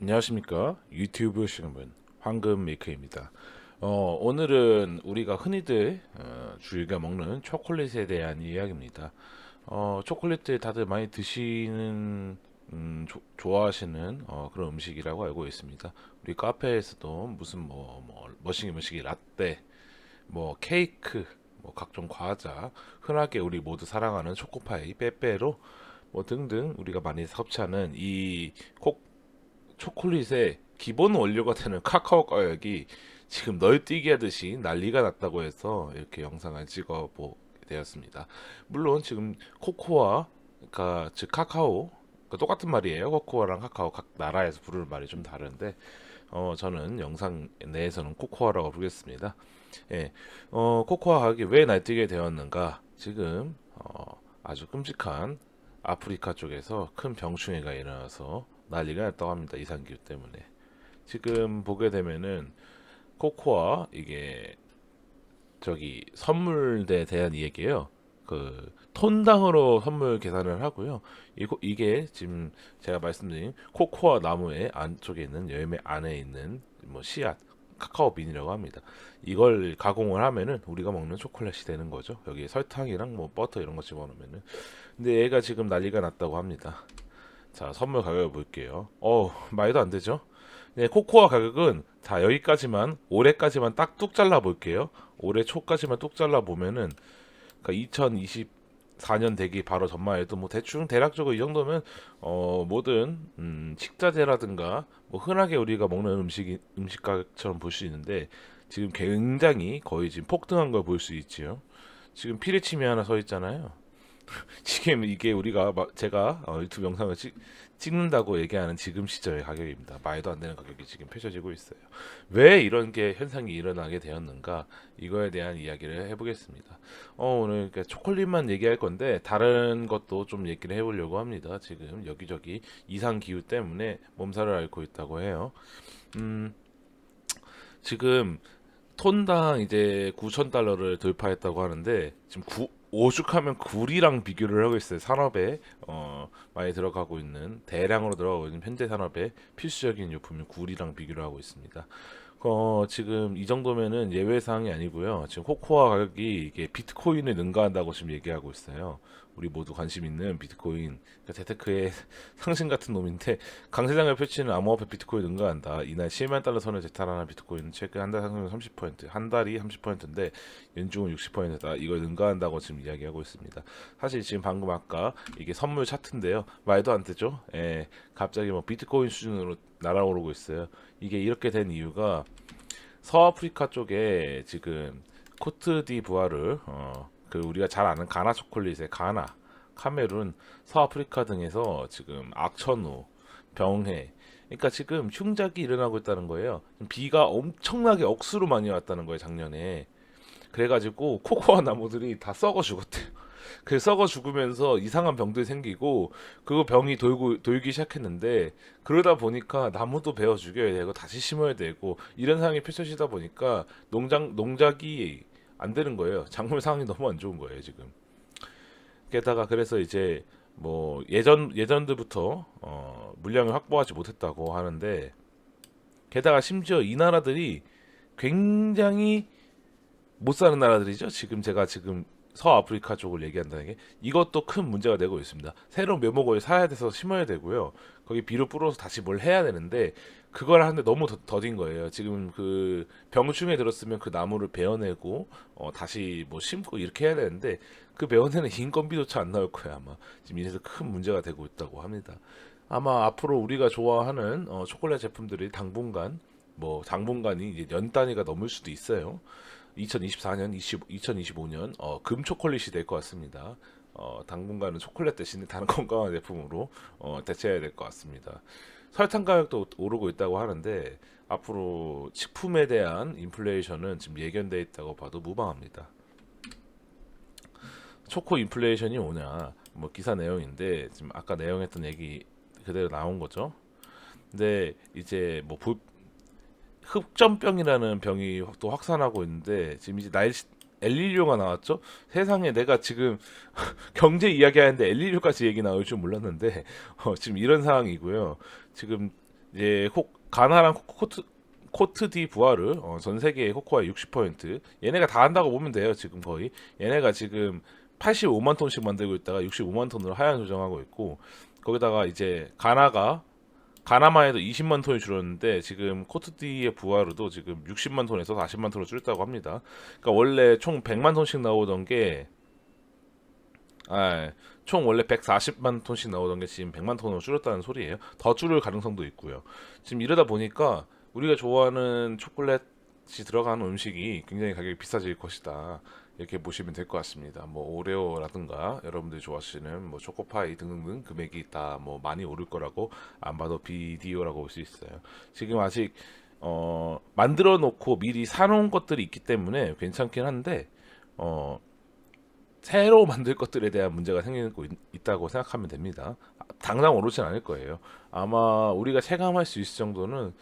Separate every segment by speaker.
Speaker 1: 안녕하십니까 유튜브 시간분 황금 메이커입니다. 어, 오늘은 우리가 흔히들 어, 즐겨 먹는 초콜릿에 대한 이야기입니다. 어, 초콜릿들 다들 많이 드시는 음, 조- 좋아하시는 어, 그런 음식이라고 알고 있습니다. 우리 카페에서도 무슨 뭐, 뭐 머시기 머시기 라떼, 뭐 케이크, 뭐 각종 과자, 흔하게 우리 모두 사랑하는 초코파이, 빼빼로 뭐 등등 우리가 많이 섭취하는 이 콕, 초콜릿의 기본 원료가 되는 카카오 가격이 지금 널뛰기 하듯이 난리가 났다고 해서 이렇게 영상을 찍어 보게 되었습니다. 물론 지금 코코아가 즉 카카오 그 똑같은 말이에요. 코코아랑 카카오 각 나라에서 부르는 말이 좀 다른데 어 저는 영상 내에서는 코코아라고 부르겠습니다. 예. 어 코코아 가격이 왜 날뛰게 되었는가? 지금 어 아주 끔찍한 아프리카 쪽에서 큰 병충해가 일어나서 난리가 났다고 합니다. 이상기후 때문에. 지금 보게 되면은 코코아 이게 저기 선물에 대한 얘기예요. 그 톤당으로 선물 계산을 하고요. 이거 이게 지금 제가 말씀드린 코코아 나무의 안쪽에 있는 열매 안에 있는 뭐 씨앗 카카오 빈이라고 합니다. 이걸 가공을 하면은 우리가 먹는 초콜릿이 되는 거죠. 여기 설탕이랑 뭐 버터 이런 거 집어넣으면은. 근데 얘가 지금 난리가 났다고 합니다. 자, 선물 가격을 볼게요. 어, 말도 안 되죠? 네, 코코아 가격은 자, 여기까지만 올해까지만 딱 뚝 잘라 볼게요. 올해 초까지만 뚝 잘라 보면은 그러니까 2024년 되기 바로 전만 해도 뭐 대충 대략적으로 이 정도면 어 모든 음 식자재라든가 뭐 흔하게 우리가 먹는 음식이 음식 가격처럼 볼 수 있는데 지금 굉장히 거의 지금 폭등한 걸 볼 수 있지요. 지금 피레침이 하나 서 있잖아요. 지금 이게 우리가 막 제가 어, 유튜브 영상을 찍, 찍는다고 얘기하는 지금 시절의 가격입니다. 말도 안 되는 가격이 지금 펼쳐지고 있어요. 왜 이런 게 현상이 일어나게 되었는가? 이거에 대한 이야기를 해보겠습니다. 어, 오늘 초콜릿만 얘기할 건데 다른 것도 좀 얘기를 해보려고 합니다. 지금 여기저기 이상 기후 때문에 몸살을 앓고 있다고 해요. 음, 지금 톤당 이제 9천 달러를 돌파했다고 하는데 지금 구, 오죽하면 굴이랑 비교를 하고 있어요. 산업에 어, 많이 들어가고 있는 대량으로 들어가고 있는 현대 산업의 필수적인 유품인 굴이랑 비교를 하고 있습니다. 어, 지금 이 정도면은 예외 사항이 아니고요. 지금 코코아 가격이 이게 비트코인을 능가한다고 지금 얘기하고 있어요. 우리 모두 관심 있는 비트코인, 그러니까 재테크의 상신 같은 놈인데 강세장을 펼치는 암호화폐 비트코인 능가한다. 이날 7만 달러 선을 재탈하는 비트코인은 최근 한 달 상승률 30%, 한 달이 30%인데 연중은 60%다. 이걸 능가한다고 지금 이야기하고 있습니다. 사실 지금 방금 아까 이게 선물 차트인데요. 말도 안 되죠? 예, 갑자기 뭐 비트코인 수준으로 날아오르고 있어요. 이게 이렇게 된 이유가 서아프리카 쪽에 지금 코트디부아르 어, 그 우리가 잘 아는 가나 초콜릿의 가나, 카메룬, 서아프리카 등에서 지금 악천후, 병해 그러니까 지금 흉작이 일어나고 있다는 거예요. 비가 엄청나게 억수로 많이 왔다는 거예요, 작년에. 그래가지고 코코아 나무들이 다 썩어 죽었대요. 그 썩어 죽으면서 이상한 병들이 생기고 그거 병이 돌고 돌기 시작했는데 그러다 보니까 나무도 베어 죽여야 되고 다시 심어야 되고 이런 상황이 펼쳐지다 보니까 농장 농작이 안 되는 거예요. 작물 상황이 너무 안 좋은 거예요 지금. 게다가 그래서 이제 뭐 예전 예전들부터 어, 물량을 확보하지 못했다고 하는데 게다가 심지어 이 나라들이 굉장히 못 사는 나라들이죠. 지금 제가 지금 서아프리카 쪽을 얘기한다는 게 이것도 큰 문제가 되고 있습니다. 새로운 묘목을 사야 돼서 심어야 되고요. 거기 비료 뿌려서 다시 뭘 해야 되는데 그걸 하는데 너무 더, 더딘 거예요. 지금 그 병충해 들었으면 그 나무를 베어내고 어, 다시 뭐 심고 이렇게 해야 되는데 그 베어내는 인건비조차 안 나올 거예요 아마. 지금 이래서 큰 문제가 되고 있다고 합니다. 아마 앞으로 우리가 좋아하는 어, 초콜릿 제품들이 당분간 뭐 당분간이 이제 연 단위가 넘을 수도 있어요. 2024년, 20, 2025년 어, 금 초콜릿이 될 것 같습니다. 어, 당분간은 초콜릿 대신에 다른 건강한 제품으로 어, 대체해야 될 것 같습니다. 설탕 가격도 오르고 있다고 하는데 앞으로 식품에 대한 인플레이션은 지금 예견돼 있다고 봐도 무방합니다. 초코 인플레이션이 오냐 뭐 기사 내용인데 지금 아까 내용했던 얘기 그대로 나온 거죠. 근데 이제 뭐 부- 흑점병이라는 병이 확- 또 확산하고 있는데 지금 이제 날 엘리뇨가 나왔죠. 세상에 내가 지금 경제 이야기하는데 엘리뇨까지 얘기 나올 줄 몰랐는데 어, 지금 이런 상황이고요. 지금 이제 코, 가나랑 코- 코트 코트 디 부하르 어, 전 세계의 코코아 60% 얘네가 다 한다고 보면 돼요 지금 거의 얘네가 지금 85만 톤씩 만들고 있다가 65만 톤으로 하향 조정하고 있고 거기다가 이제 가나가 가나만 해도 20만 톤이 줄었는데 지금 코트디의 부하르도 지금 60만 톤에서 40만 톤으로 줄였다고 합니다. 그러니까 원래 총 100만 톤씩 나오던 게 아, 총 원래 140만 톤씩 나오던 게 지금 100만 톤으로 줄였다는 소리예요. 더 줄을 가능성도 있고요. 지금 이러다 보니까 우리가 좋아하는 초콜릿이 들어가는 음식이 굉장히 가격이 비싸질 것이다. 이렇게 보시면 될 것 같습니다. 뭐 오레오라든가 여러분들이 좋아하시는 뭐 초코파이 등등등 금액이 다 뭐 많이 오를 거라고 안 봐도 비디오라고 볼 수 있어요. 지금 아직 어 만들어 놓고 미리 사놓은 것들이 있기 때문에 괜찮긴 한데 어 새로 만들 것들에 대한 문제가 생기고 있, 있다고 생각하면 됩니다. 당장 오르진 않을 거예요. 아마 우리가 체감할 수 있을 정도는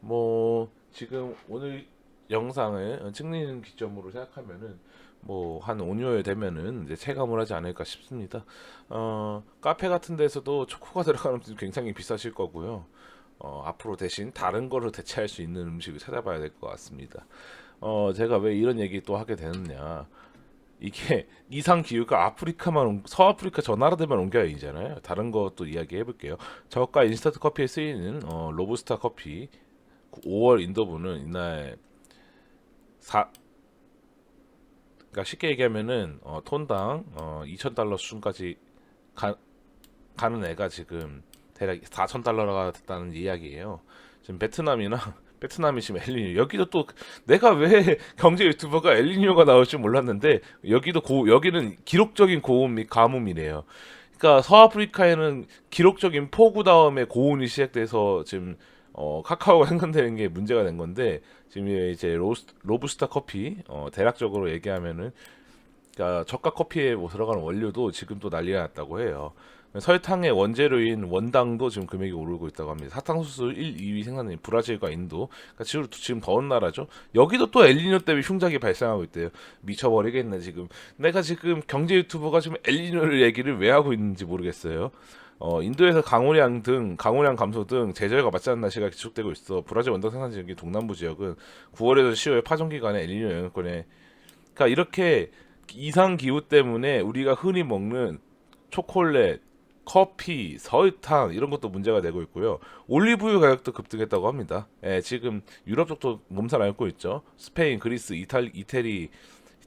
Speaker 1: 뭐 지금 오늘 영상을 찍는 기점으로 생각하면은 뭐한 5, 6월 되면은 이제 체감을 하지 않을까 싶습니다. 어, 카페 같은 데서도 초코가 들어가는 음식 굉장히 비싸실 거고요. 어, 앞으로 대신 다른 거를 대체할 수 있는 음식을 찾아봐야 될 것 같습니다. 어, 제가 왜 이런 얘기 또 하게 되느냐. 이게 이상 기후가 아프리카만 옮- 서아프리카 저 나라들만 옮겨야 이잖아요. 다른 것도 이야기해 볼게요. 저가 인스턴트 커피에 쓰이는 어, 로부스타 커피 5월 인도분은 이날 사 그러니까 쉽게 얘기하면은 어, 톤당 어, 2,000달러 수준까지 가, 가는 애가 지금 대략 4,000달러가 됐다는 이야기예요. 지금 베트남이나 베트남이 지금 엘리뇨 여기도 또 내가 왜 경제 유튜버가 엘리뇨가 나올 줄 몰랐는데 여기도 고 여기는 기록적인 고온 및 가뭄이래요. 그러니까 서아프리카에는 기록적인 폭우 다음에 고온이 시작돼서 지금 어, 카카오가 생산되는 게 문제가 된 건데 지금 이제 로스, 로부스타 커피 어, 대략적으로 얘기하면은 그러니까 저가 커피에 뭐 들어가는 원료도 지금 또 난리가 났다고 해요. 설탕의 원재료인 원당도 지금 금액이 오르고 있다고 합니다. 사탕수수 1, 2위 생산인 브라질과 인도. 그러니까 지금, 지금 더운 나라죠. 여기도 또 엘니뇨 때문에 흉작이 발생하고 있대요. 미쳐버리겠네 지금. 내가 지금 경제 유튜버가 지금 엘니뇨를 얘기를 왜 하고 있는지 모르겠어요. 어, 인도에서 강우량 등 강우량 감소 등 제절과 맞지 않는 날씨가 지속되고 있어. 브라질 원당 생산 지역인 동남부 지역은 9월에서 10월 파종 기간에 엘니뇨 영향권에 그러니까 이렇게 이상 기후 때문에 우리가 흔히 먹는 초콜릿, 커피, 설탕 이런 것도 문제가 되고 있고요. 올리브유 가격도 급등했다고 합니다. 예, 지금 유럽 쪽도 몸살 앓고 있죠. 스페인, 그리스, 이탈, 이태리,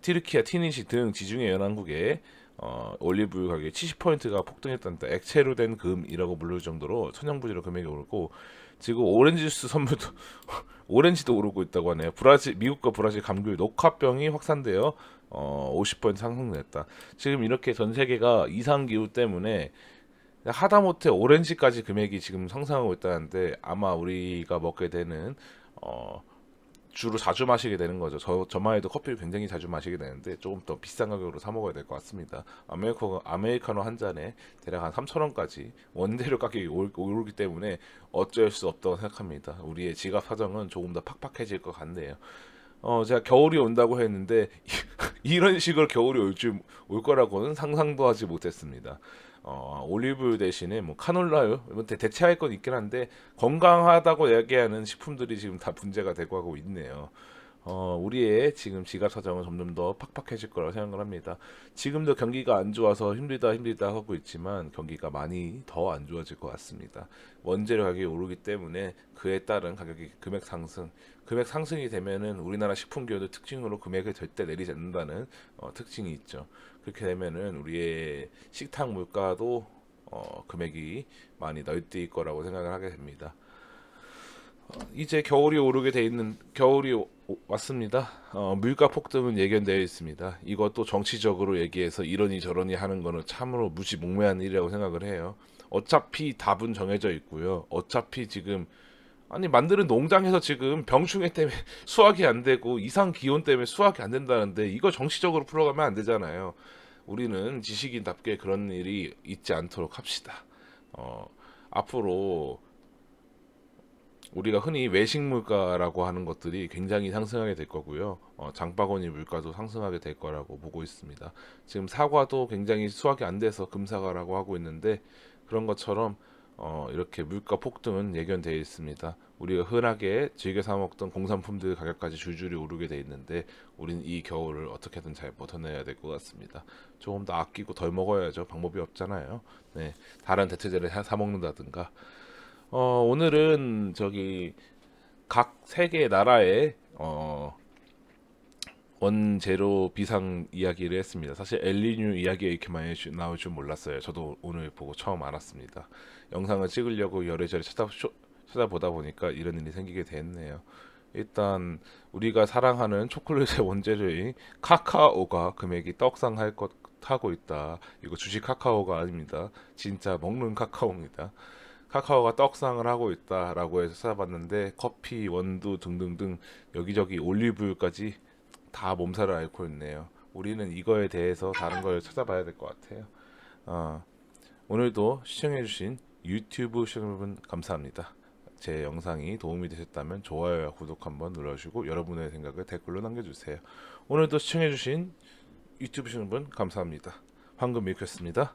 Speaker 1: 티르키아, 티니시 등 지중해 연안국에 어, 올리브유 가격이 70%가 폭등했다는데 액체로 된 금이라고 부를 정도로 천연부지로 금액이 오르고 지금 오렌지 주스 선물도 오렌지도 오르고 있다고 하네요. 브라질 미국과 브라질 감귤 녹화병이 확산되어 어, 50% 상승됐다. 지금 이렇게 전 세계가 이상 기후 때문에 하다못해 오렌지까지 금액이 지금 상승하고 있다는데 아마 우리가 먹게 되는 어, 주로 자주 마시게 되는 거죠. 저 저만 해도 커피를 굉장히 자주 마시게 되는데 조금 더 비싼 가격으로 사 먹어야 될 것 같습니다. 아메리카노 아메리카노 한 잔에 대략 한 3,000원까지 원재료 가격이 올- 오르기 때문에 어쩔 수 없다고 생각합니다. 우리의 지갑 사정은 조금 더 팍팍해질 것 같네요. 어, 제가 겨울이 온다고 했는데 이런 식으로 겨울이 올 줄 올 거라고는 상상도 하지 못했습니다. 어, 올리브유 대신에 뭐 카놀라유 뭐 대- 대체할 건 있긴 한데 건강하다고 얘기하는 식품들이 지금 다 문제가 되고 하고 있네요. 어, 우리의 지금 지갑 사정은 점점 더 팍팍해질 거라고 생각을 합니다. 지금도 경기가 안 좋아서 힘들다 힘들다 하고 있지만 경기가 많이 더 안 좋아질 것 같습니다. 원재료 가격이 오르기 때문에 그에 따른 가격이 금액 상승, 금액 상승이 되면은 우리나라 식품 기업의 특징으로 금액을 절대 내리지 않는다는 어, 특징이 있죠. 그렇게 되면은 우리의 식탁 물가도 어, 금액이 많이 널뛰일 거라고 생각을 하게 됩니다. 어, 이제 겨울이 오르게 돼 있는 겨울이 오- 오- 왔습니다. 어, 물가 폭등은 예견되어 있습니다. 이것도 정치적으로 얘기해서 이러니 저러니 하는 거는 참으로 무지몽매한 일이라고 생각을 해요. 어차피 답은 정해져 있고요. 어차피 지금 아니 만드는 농장에서 지금 병충해 때문에 수확이 안 되고 이상 기온 때문에 수확이 안 된다는데 이거 정치적으로 풀어가면 안 되잖아요. 우리는 지식인답게 그런 일이 있지 않도록 합시다. 어, 앞으로 우리가 흔히 외식 물가라고 하는 것들이 굉장히 상승하게 될 거고요. 어, 장바구니 물가도 상승하게 될 거라고 보고 있습니다. 지금 사과도 굉장히 수확이 안 돼서 금사과라고 하고 있는데 그런 것처럼 어, 이렇게 물가 폭등은 예견되어 있습니다. 우리가 흔하게 즐겨 사 먹던 공산품들 가격까지 줄줄이 오르게 돼 있는데 우린 이 겨울을 어떻게든 잘 버텨내야 될 것 같습니다. 조금 더 아끼고 덜 먹어야죠. 방법이 없잖아요. 네, 다른 대체제를 사, 사 먹는다든가. 어, 오늘은 저기 각 세계 나라의 어, 원재료 비상 이야기를 했습니다. 사실 엘리뉴 이야기가 이렇게 많이 주- 나올 줄 몰랐어요. 저도 오늘 보고 처음 알았습니다. 영상을 찍으려고 여래저래 찾아, 쇼- 찾아보다 보니까 이런 일이 생기게 됐네요. 일단 우리가 사랑하는 초콜릿의 원재료인 카카오가 금액이 떡상할 것 하고 있다. 이거 주식 카카오가 아닙니다. 진짜 먹는 카카오입니다. 카카오가 떡상을 하고 있다라고 해서 찾아봤는데 커피, 원두 등등등 여기저기 올리브유까지 다 몸살을 앓고 있네요. 우리는 이거에 대해서 다른 걸 찾아봐야 될 것 같아요. 어, 오늘도 시청해주신 유튜브 시청자 여러분 감사합니다. 제 영상이 도움이 되셨다면 좋아요와 구독 한번 눌러주시고 여러분의 생각을 댓글로 남겨주세요. 오늘도 시청해주신 유튜브 시청자 여러분 감사합니다. 황금 밀크였습니다.